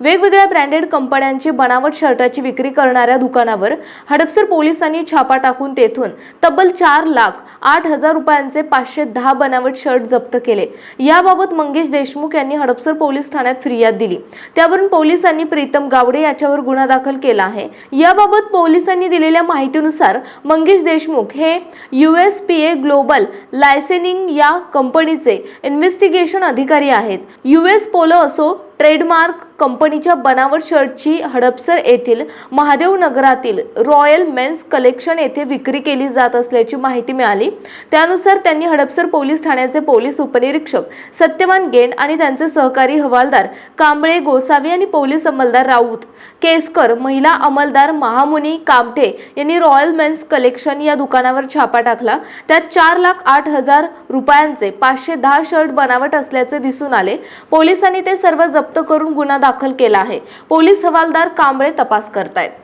वेगवेगळ्या ब्रँडेड कंपन्यांची बनावट शर्टाची विक्री करणाऱ्या दुकानावर हडपसर पोलिसांनी छापा टाकून तेथून तब्बल चार लाख आठ हजार रुपयांचे पाचशे दहा बनावट शर्ट जप्त केले. याबाबत मंगेश देशमुख यांनी हडपसर पोलीस ठाण्यात फिर्याद दिली. त्यावरून पोलिसांनी प्रीतम गावडे याच्यावर गुन्हा दाखल केला आहे. याबाबत पोलिसांनी दिलेल्या माहितीनुसार मंगेश देशमुख हे U S P A global licensing या कंपनीचे इन्व्हेस्टिगेशन अधिकारी आहेत. यू एस पोलो असो ट्रेडमार्क कंपनीच्या बनावट शर्टची हडपसर येथील महादेव नगरातील रॉयल मेन्स कलेक्शन येथे विक्री केली जात असल्याची माहिती मिळाली. त्यानुसार त्यांनी हडपसर पोलीस ठाण्याचे पोलीस उपनिरीक्षक सत्यवान गेंड आणि त्यांचे सहकारी हवालदार कांबळे गोसावी आणि पोलीस अंमलदार राऊत केसकर महिला अंमलदार महामुनी कामठे यांनी रॉयल मेन्स कलेक्शन या दुकानावर छापा टाकला. त्यात चार लाख आठ हजार रुपयांचे पाचशे दहा शर्ट बनावट असल्याचे दिसून आले. पोलिसांनी ते सर्व जप्त करून गुन्हा दाखल केला आहे. पोलीस हवालदार कांबळे तपास करतायत.